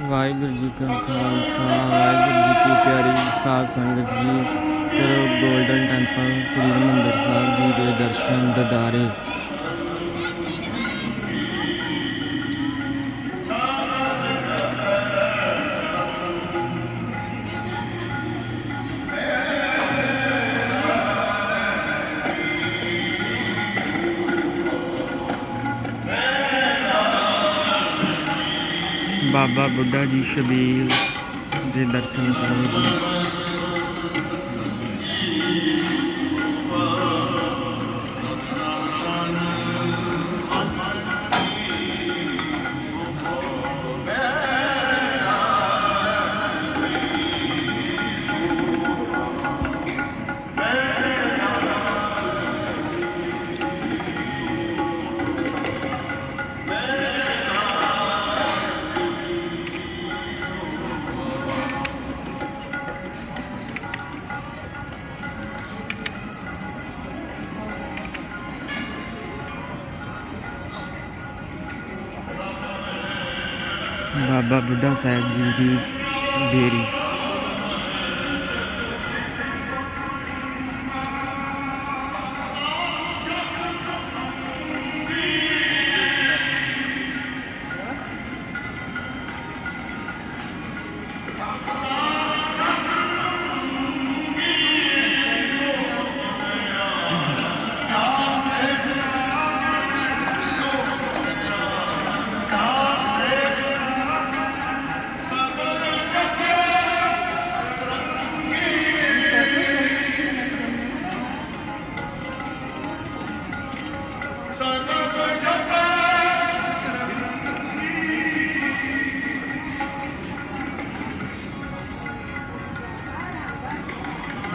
ਵਾਹਿਗੁਰੂ ਜੀ ਕਾ ਖਾਲਸਾ, ਵਾਹਿਗੁਰੂ ਜੀ ਕੀ ਪਿਆਰੀ ਸਾਧ ਸੰਗਤ ਜੀ, ਕਰੋ ਗੋਲਡਨ ਟੈਂਪਲ ਸ੍ਰੀ ਹਰਿਮੰਦਰ ਸਾਹਿਬ ਜੀ ਦੇ ਦਰਸ਼ਨ, ਦਦਾਰੇ। ਬਾਬਾ ਬੁੱਢਾ ਜੀ ਸ਼ਬੀਲ ਦੇ ਦਰਸ਼ਨ ਕਰੋ ਜੀ। ਬਾਬਾ ਬੁੱਢਾ ਸਾਹਿਬ ਜੀ ਦੀ ਬੇਰੀ।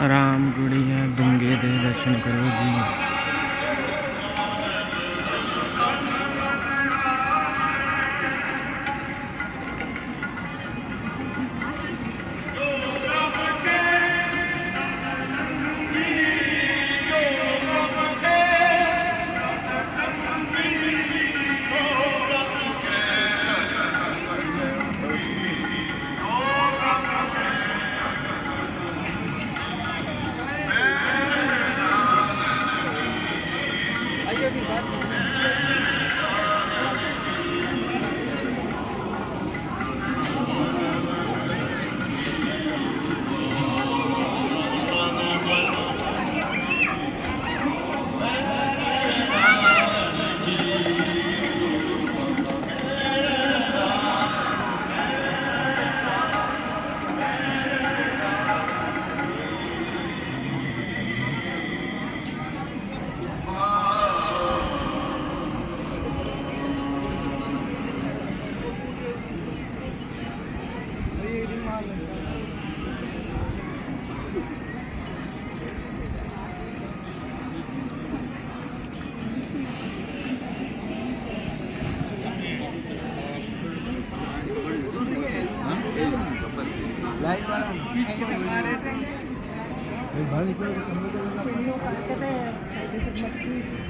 ਆਰਾਮ ਗੁੜੀਆ ਡੁੰਗੇ ਦੇ ਦਰਸ਼ਨ ਕਰੋ ਜੀ। Thank you.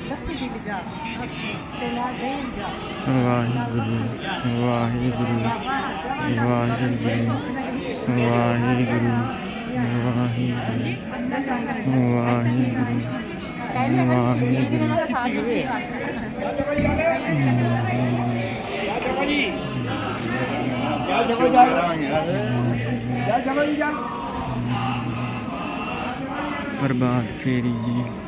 ਲੱਸੀ ਦੀ ਬਜਾ ਤੇ ਨਾਲ ਦਹੀਂ ਜਾ ਵਾਹਿਗੁਰੂ ਵਾਹਿਗੁਰੂ ਵਾਹਿਗੁਰੂ ਵਾਹਿਗੁਰੂ ਵਾਹਿਗੁਰੂ ਵਾਹਿਗੁਰੂ ਵਾਹਿਗੁਰੂ ਪ੍ਰਭਾਤ ਫੇਰੀ ਜੀ बर्बाद फेरी जी।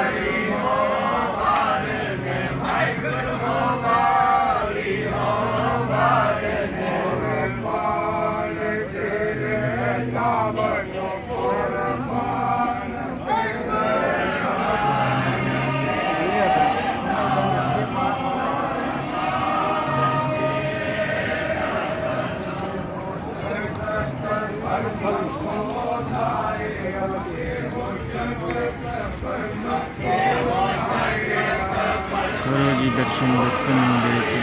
ਕਰੋ ਜੀ ਦਰਸ਼ਨ ਲੋਕਨ ਨੂੰ ਦੇ ਸੀ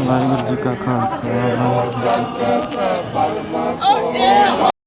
ਵਾਹਿਗੁਰੂ ਜੀ ਕਾ ਖਾਲਸਾ ਵਾਹਿਗੁਰੂ ਜੀ ਕੀ ਫਤਿਹ